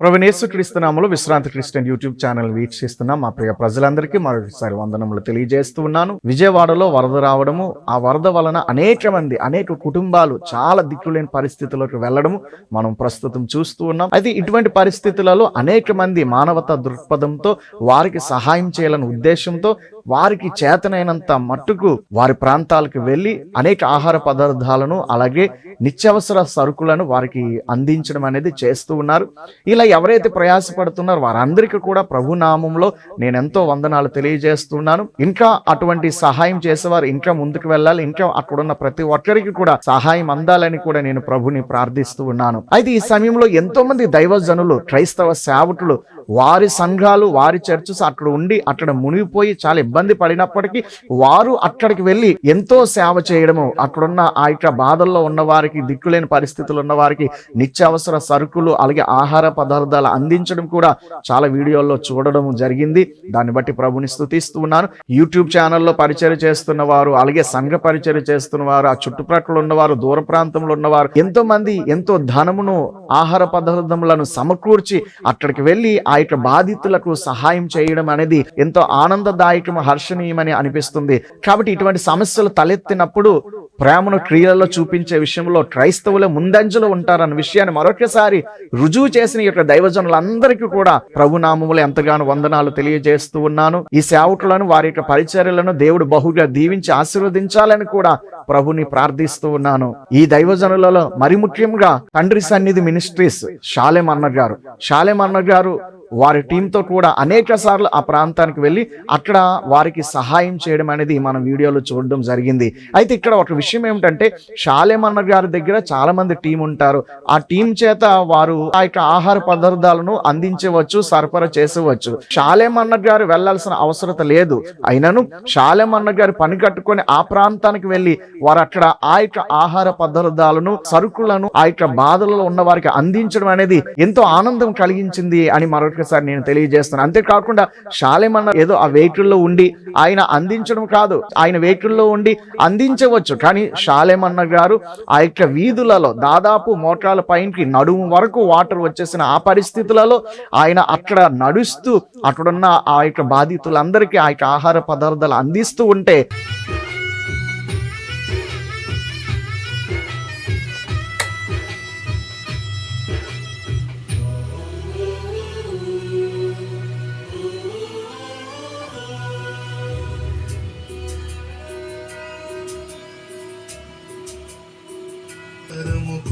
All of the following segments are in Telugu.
ప్రవణేశ్వ క్రీస్తునామలో విశ్రాంతి క్రిస్టియన్ యూట్యూబ్ ఛానల్ వీక్షిస్తున్న. మా ప్రియ ప్రజలందరికీ మరొకసారి వందనములు తెలియజేస్తూ ఉన్నాను. విజయవాడలో వరద రావడము ఆ వరద వలన అనేక మంది అనేక కుటుంబాలు చాలా దిక్కులేని పరిస్థితుల్లోకి వెళ్ళడము మనం ప్రస్తుతం చూస్తూ ఉన్నాం. అయితే ఇటువంటి పరిస్థితులలో అనేక మంది మానవతా దృక్పథంతో వారికి సహాయం చేయాలనే ఉద్దేశంతో వారికి చేతనైనంత మట్టుకు వారి ప్రాంతాలకు వెళ్ళి అనేక ఆహార పదార్థాలను అలాగే నిత్యావసర సరుకులను వారికి అందించడం అనేది చేస్తూ ఉన్నారు. ఇలా ఎవరైతే ప్రయాసపడుతున్నారో వారందరికీ కూడా ప్రభు నామంలో నేను ఎంతో వందనాలు తెలియజేస్తున్నాను. ఇంకా అటువంటి సహాయం చేసేవారు ఇంకా ముందుకు వెళ్ళాలి. ఇంకా అక్కడున్న ప్రతి ఒక్కరికి కూడా సహాయం అందాలని కూడా నేను ప్రభుని ప్రార్థిస్తూ ఉన్నాను. అయితే ఈ సమయంలో ఎంతో మంది దైవజనులు క్రైస్తవ సేవకులు వారి సంఘాలు వారి చర్చస్ అక్కడ ఉండి అక్కడ మునిగిపోయి చాలా ఇబ్బంది పడినప్పటికీ వారు అక్కడికి వెళ్ళి ఎంతో సేవ చేయడము అక్కడున్న ఆ యొక్క బాధల్లో ఉన్న వారికి దిక్కులేని పరిస్థితులు ఉన్న వారికి నిత్యావసర సరుకులు అలాగే ఆహార పదార్థాలు అందించడం కూడా చాలా వీడియోల్లో చూడడం జరిగింది. దాన్ని బట్టి ప్రభుని స్థుతిస్తూ ఉన్నాను. యూట్యూబ్ ఛానల్లో పరిచయం చేస్తున్న వారు అలాగే సంఘ పరిచయం చేస్తున్న వారు ఆ చుట్టుప్రక్కల ఉన్నవారు దూర ప్రాంతంలో ఉన్నవారు ఎంతో మంది ఎంతో ధనమును ఆహార పదార్థములను సమకూర్చి అక్కడికి వెళ్ళి ఆ ఆ యొక్క బాధితులకు సహాయం చేయడం అనేది ఎంతో ఆనందదాయకం హర్షణీయమని అనిపిస్తుంది. కాబట్టి ఇటువంటి సమస్యలు తలెత్తినప్పుడు ప్రేమను క్రియలలో చూపించే విషయంలో క్రైస్తవులు ముందంజలో ఉంటారన్న విషయాన్ని మరొకసారి రుజువు చేసిన ఈ యొక్క దైవజనులందరికీ కూడా ప్రభునామములు ఎంతగానో వందనాలు తెలియజేస్తూ ఉన్నాను. ఈ సేవకులను వారి యొక్క పరిచర్యలను దేవుడు బహుగా దీవించి ఆశీర్వదించాలని కూడా ప్రభుని ప్రార్థిస్తూ ఉన్నాను. ఈ దైవజనులలో మరి ముఖ్యంగా తండ్రి సన్నిధి మినిస్ట్రీస్ షాలెం అన్న గారు. షాలెం అన్న గారు వారి టీంతో కూడా అనేక సార్లు ఆ ప్రాంతానికి వెళ్ళి అక్కడ వారికి సహాయం చేయడం అనేది మనం వీడియోలో చూడడం జరిగింది. అయితే ఇక్కడ ఒక విషయం ఏమిటంటే షాలేమన్న గారి దగ్గర చాలా మంది టీం ఉంటారు. ఆ టీం చేత వారు ఆ యొక్క ఆహార పదార్థాలను అందించవచ్చు సరఫరా చేసవచ్చు. షాలేమన్న గారు వెళ్ళాల్సిన అవసరత లేదు. అయినను షాలేమన్న గారు పని కట్టుకొని ఆ ప్రాంతానికి వెళ్ళి వారు అక్కడ ఆ యొక్క ఆహార పదార్థాలను సరుకులను ఆ యొక్క బాధలలో ఉన్న వారికి అందించడం అనేది ఎంతో ఆనందం కలిగించింది అని మరొకసారి నేను తెలియజేస్తున్నాను అంతేకాకుండా షాలేమన్న ఏదో ఆ వెహికల్లో ఉండి ఆయన అందించడం కాదు. ఆయన వెహికల్లో ఉండి అందించవచ్చు. కానీ షాలేమన్న గారు ఆ యొక్క వీధులలో దాదాపు మోటార్ల పైనకి నడుము వరకు వాటర్ వచ్చేసిన ఆ పరిస్థితులలో ఆయన అక్కడ నడుస్తూ అక్కడున్న ఆ యొక్క బాధితులందరికీ ఆ యొక్క ఆహార పదార్థాలు అందిస్తూ ఉంటే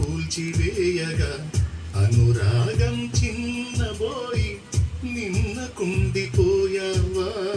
కూల్చివేయగా. అనురాగం చిన్నబోయి నిన్న కుండిపోయావా?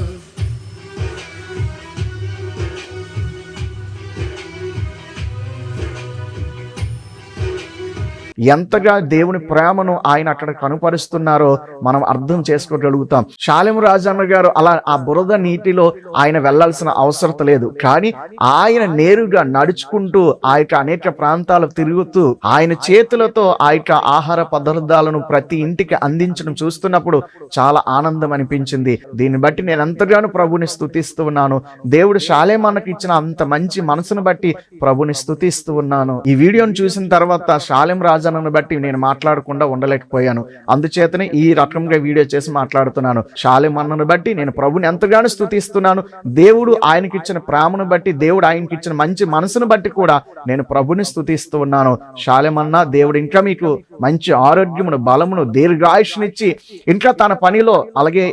ఎంతగా దేవుని ప్రేమను ఆయన అక్కడ కనుపరుస్తున్నారో మనం అర్థం చేసుకోగలుగుతాం. శాలెం రాజన్న గారు అలా ఆ బురద నీటిలో ఆయన వెళ్ళాల్సిన అవసరత లేదు. కానీ ఆయన నేరుగా నడుచుకుంటూ ఆ యొక్క అనేక ప్రాంతాలు తిరుగుతూ ఆయన చేతులతో ఆ యొక్క ఆహార పదార్థాలను ప్రతి ఇంటికి అందించడం చూస్తున్నప్పుడు చాలా ఆనందం అనిపించింది. దీన్ని బట్టి నేను ఎంతగానో ప్రభుని స్థుతిస్తూ ఉన్నాను. దేవుడు శాలేమన్నకి ఇచ్చిన అంత మంచి మనసును బట్టి ప్రభుని స్థుతిస్తూ ఉన్నాను. ఈ వీడియోను చూసిన తర్వాత శాలెం రాజన్నను బట్టి నేను మాట్లాడకుండా ఉండలేకపోయాను. అందుచేతనే ఈ రకంగా వీడియో చేసి మాట్లాడుతున్నాను. షాలిమన్నను బట్టి నేను ప్రభుని ఎంతగానో స్థుతిస్తున్నాను దేవుడు ఆయనకి ఇచ్చిన ప్రేమను బట్టి దేవుడు ఆయనకి ఇచ్చిన మంచి మనసును బట్టి కూడా నేను ప్రభుని స్థుతిస్తూ ఉన్నాను. షాలిమన్న దేవుడు ఇంకా మీకు మంచి ఆరోగ్యమును బలమును దీర్ఘాయుష్నిచ్చి ఇంకా తన పనిలో అలాగే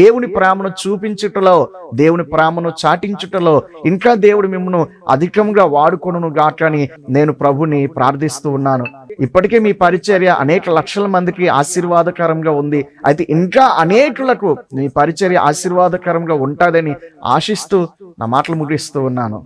దేవుని ప్రేమను చూపించుటలో దేవుని ప్రేమను చాటించుటలో ఇంకా దేవుడు మిమ్మను అధికంగా వాడుకొనును గాకని నేను ప్రభుని ప్రార్థిస్తూ ఉన్నాను. ఇప్పటికే మీ పరిచర్య అనేక లక్షల మందికి ఆశీర్వాదకరంగా ఉంది. అయితే ఇంకా అనేకులకు మీ పరిచర్య ఆశీర్వాదకరంగా ఉంటుందని ఆశిస్తూ నా మాటలు ముగిస్తూ ఉన్నాను.